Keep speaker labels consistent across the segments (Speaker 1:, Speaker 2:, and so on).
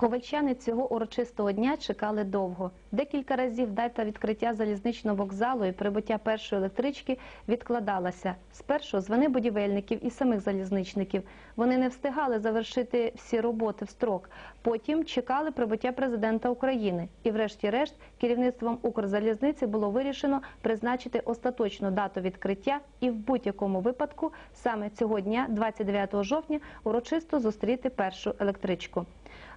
Speaker 1: Ковальчани цього урочистого дня чекали довго. Декілька разів дата відкриття залізничного вокзалу і прибуття першої електрички відкладалася. Спершу з будівельників і самих залізничників. Вони не встигали завершити всі роботи в строк. Потім чекали прибуття президента України. І врешті-решт керівництвом Укрзалізниці було вирішено призначити остаточну дату відкриття і в будь-якому випадку саме цього дня, 29 жовтня, урочисто зустріти першу електричку.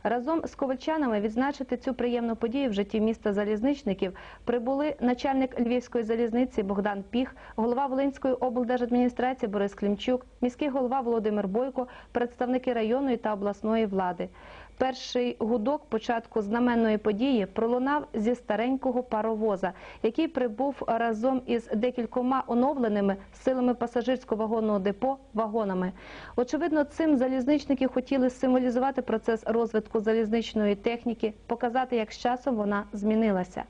Speaker 1: Разом з ковальчанами відзначити цю приємну подію в житті міста залізничників прибули начальник Львівської залізниці Богдан Піх, голова Волинської облдержадміністрації Борис Клімчук, міський голова Володимир Бойко, представники районної та обласної влади. Перший гудок початку знаменної події пролунав зі старенького паровоза, який прибув разом із декількома оновленими силами пасажирсько-вагонного депо вагонами. Очевидно, цим залізничники хотіли символізувати процес розвитку залізничної техніки, показати, як з часом вона змінилася.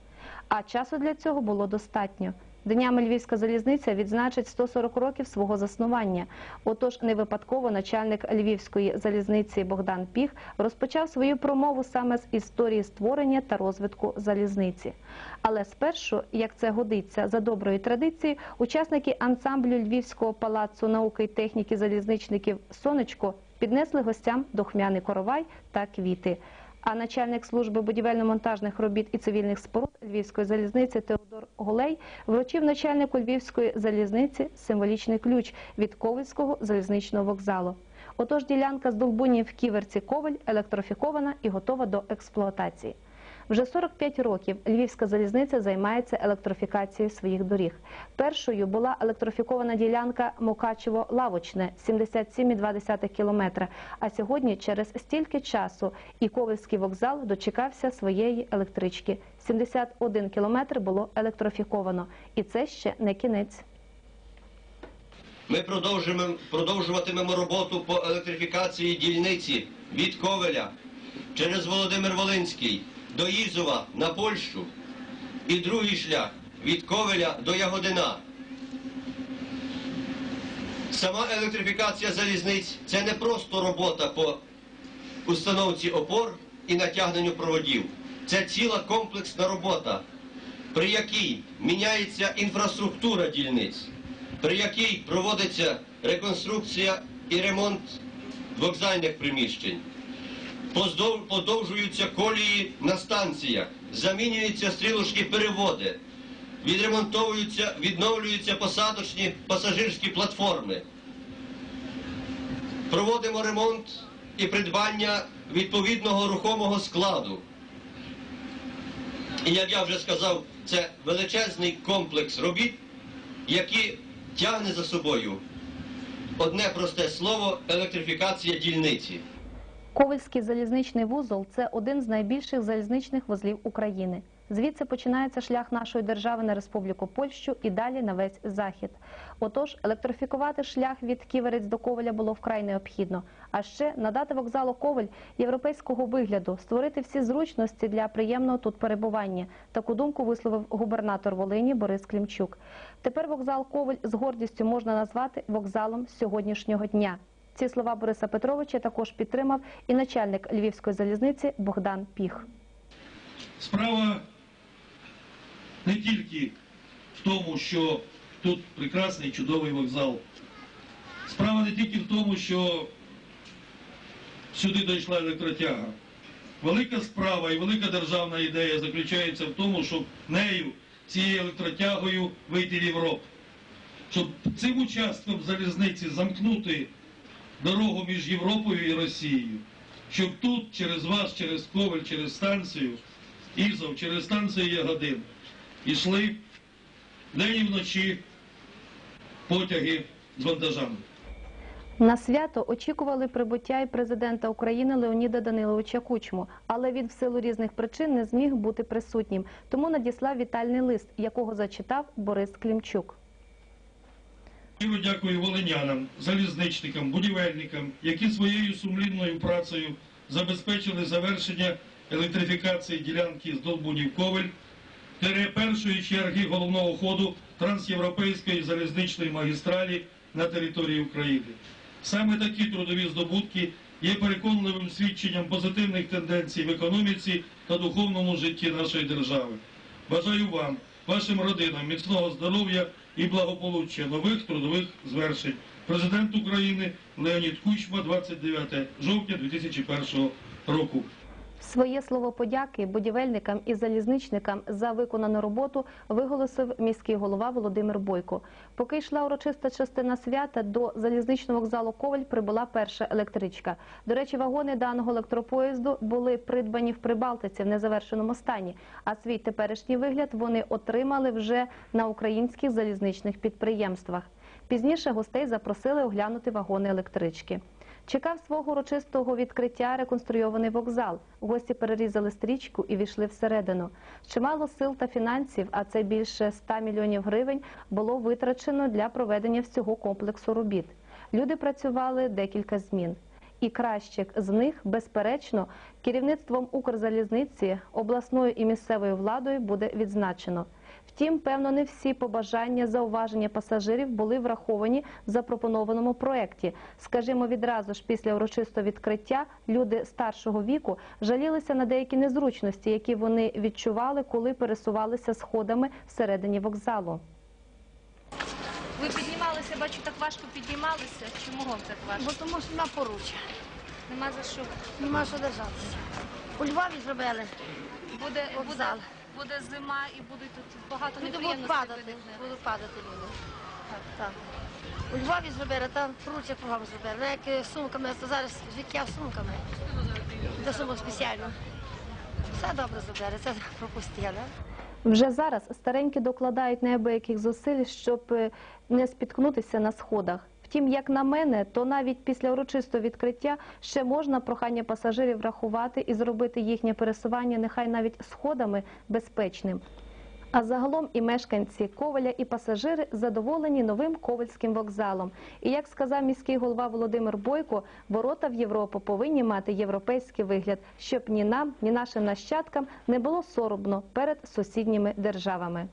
Speaker 1: А часу для цього було достатньо. Днями Львівська залізниця відзначить 140 років свого заснування. Отож, не випадково начальник Львівської залізниці Богдан Піх розпочав свою промову саме з історії створення та розвитку залізниці. Але спершу, як це годиться за доброю традицією, учасники ансамблю Львівського палацу науки і техніки залізничників Сонечко піднесли гостям духмяний коровай та квіти. А начальник служби будівельно-монтажних робіт і цивільних споруд Львівської залізниці Теодор Голей вручив начальнику Львівської залізниці символічний ключ від Ковальського залізничного вокзалу. Отож, ділянка з Долбунів Ківерці Коваль електрофікована і готова до експлуатації. Вже 45 років Львівська залізниця займається електрифікацією своїх доріг. Першою була електрифікована ділянка Мукачево-Лавочне 77,2 кілометра. А сьогодні, через стільки часу, і Ковальський вокзал дочекався своєї електрички. 71 кілометр було електрифіковано. І це ще не кінець.
Speaker 2: Ми продовжуватимемо роботу по електрифікації дільниці від Ковеля через Володимир Волинський до Ізова на Польщу і другий шлях від Ковеля до Ягодина. Сама електрифікація залізниць це не просто робота по установці опор і натягненню проводів. Це ціла комплексна робота, при якій міняється інфраструктура дільниць, при якій проводиться реконструкція і ремонт вокзальних приміщень. Подовжуються колії на станціях, замінюються стрілочки переводи, відремонтовуються, відновлюються посадочні пасажирські платформи. Проводимо ремонт і придбання відповідного рухомого складу. І як я вже сказав, це величезний комплекс робіт, які тягне за собою одне просте слово електрифікація дільниці.
Speaker 1: Ковальський залізничний вузол це один з найбільших залізничних вузлів України. Звідси починається шлях нашої держави на Республіку Польщу і далі на весь захід. Отож, електрифікувати шлях від Ківерець до Коваля було вкрай необхідно. А ще надати вокзалу Коваль європейського вигляду, створити всі зручності для приємного тут перебування. Таку думку висловив губернатор Волині Борис Клімчук. Тепер вокзал Коваль з гордістю можна назвати вокзалом сьогоднішнього дня. Ці слова Бориса Петровича також підтримав і начальник Львівської залізниці Богдан Піх.
Speaker 3: Справа не тільки в тому, що тут прекрасний чудовий вокзал. Справа не тільки в тому, що сюди дійшла електротяга. Велика справа і велика державна ідея заключається в тому, щоб нею, цією електротягою вийти в Європу. Щоб цим участком залізниці замкнути дорогу між Європою і Росією. Щоб тут через вас, через Коваль, через станцію Ізов через станцію Ягодин йшли день і вночі потяги з вантажами.
Speaker 1: На свято очікували прибуття і президента України Леоніда Даниловича Кучму, але він в силу різних причин не зміг бути присутнім. Тому надіслав вітальний лист, якого зачитав Борис Клімчук.
Speaker 3: Щиро дякую волинянам, залізничникам, будівельникам, які своєю сумлінною працею забезпечили завершення електрифікації ділянки з Долбунів Ковель, тире першої черги головного ходу трансєвропейської залізничної магістралі на території України. Саме такі трудові здобутки є переконливим свідченням позитивних тенденцій в економіці та духовному житті нашої держави. Бажаю вам, вашим родинам міцного здоров'я і благополуччя, нових трудових звершень. Президент України Леонід Кучма, 29 жовтня 2001 року.
Speaker 1: Своє слово подяки будівельникам і залізничникам за виконану роботу виголосив міський голова Володимир Бойко. Поки йшла урочиста частина свята, до залізничного вокзалу Коваль прибула перша електричка. До речі, вагони даного електропоїзду були придбані в Прибалтиці в незавершеному стані, а свій теперішній вигляд вони отримали вже на українських залізничних підприємствах. Пізніше гостей запросили оглянути вагони електрички. Чекав свого урочистого відкриття реконструйований вокзал. Гості перерізали стрічку і війшли всередину. Чимало сил та фінансів, а це більше 100 мільйонів гривень, було витрачено для проведення всього комплексу робіт. Люди працювали декілька змін. І кращих з них, безперечно, керівництвом Укрзалізниці, обласною і місцевою владою буде відзначено. Втім, певно, не всі побажання, зауваження пасажирів були враховані в запропонованому проєкті. Скажімо, відразу ж після урочистого відкриття люди старшого віку жалілися на деякі незручності, які вони відчували, коли пересувалися сходами всередині вокзалу.
Speaker 4: Ви піднімалися, бачу, так важко піднімалися. Чому вам так важко?
Speaker 5: Бо тому що на поруччя.
Speaker 4: Нема за що.
Speaker 5: Нема що держатися. У Львові зробили.
Speaker 4: Буде, буде,
Speaker 5: Вокзал.
Speaker 4: буде зима і будуть тут багато
Speaker 5: Люди будуть
Speaker 4: неприємностей
Speaker 5: падати.
Speaker 4: виникне.
Speaker 5: Будуть падати люди. Так. У Львові зробили, там поруччя кругом зробили. Ну, як е, сумками, то зараз життя сумками. До сумок спеціально. Все добре зробили, це пропустили.
Speaker 1: Вже зараз старенькі докладають неабияких зусиль, щоб е, не спіткнутися на сходах. Втім, як на мене, то навіть після урочистого відкриття ще можна прохання пасажирів врахувати і зробити їхнє пересування нехай навіть сходами безпечним. А загалом і мешканці Коваля, і пасажири задоволені новим ковальським вокзалом. І як сказав міський голова Володимир Бойко, ворота в Європу повинні мати європейський вигляд, щоб ні нам, ні нашим нащадкам не було соромно перед сусідніми державами.